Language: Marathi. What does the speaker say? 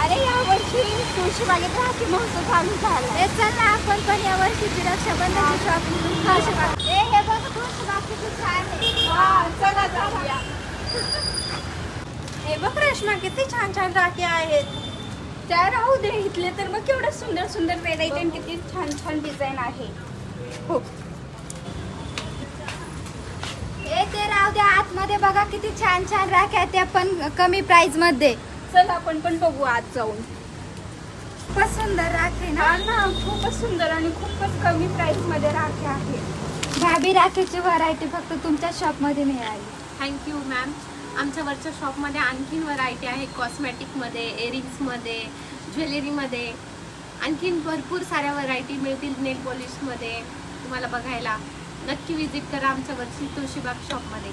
अरे या वर्षी तुळशी बागेत राखी महोत्सव चालू झाला. ए चल ना आपण पण या वर्षीची रक्षाबंधनची शॉपिंग खाऊ शकतो ए हे बघ तुळशी बाग किती छान आहे. चला जाऊया. हे बघ रेश्मा किती छान छान राखी आहेत. त्या राहू दे इथले तर मग केवढं सुंदर सुंदर व्हेरायटी आणि किती छान छान डिझाईन आहे. हो. आतमध्ये बघा किती छान छान राख्या आहेत त्या पण कमी प्राइसमध्ये. चल आपण पण बघू आज जाऊन. खूपच सुंदर राखे ना? हा ना खूपच सुंदर आणि खूपच कमी प्राइसमध्ये राखी आहे. भाभी राखीची व्हरायटी फक्त तुमच्या शॉपमध्ये मिळाली. थँक्यू मॅम आमच्या वरच्या शॉपमध्ये आणखीन व्हरायटी आहे. कॉस्मॅटिकमध्ये एरिंग्समध्ये ज्वेलरीमध्ये आणखीन भरपूर साऱ्या व्हरायटी मिळतील नेल पॉलिशमध्ये तुम्हाला बघायला नक्की विजिट करा आमच्या वरची तुळशीबाग शॉपमध्ये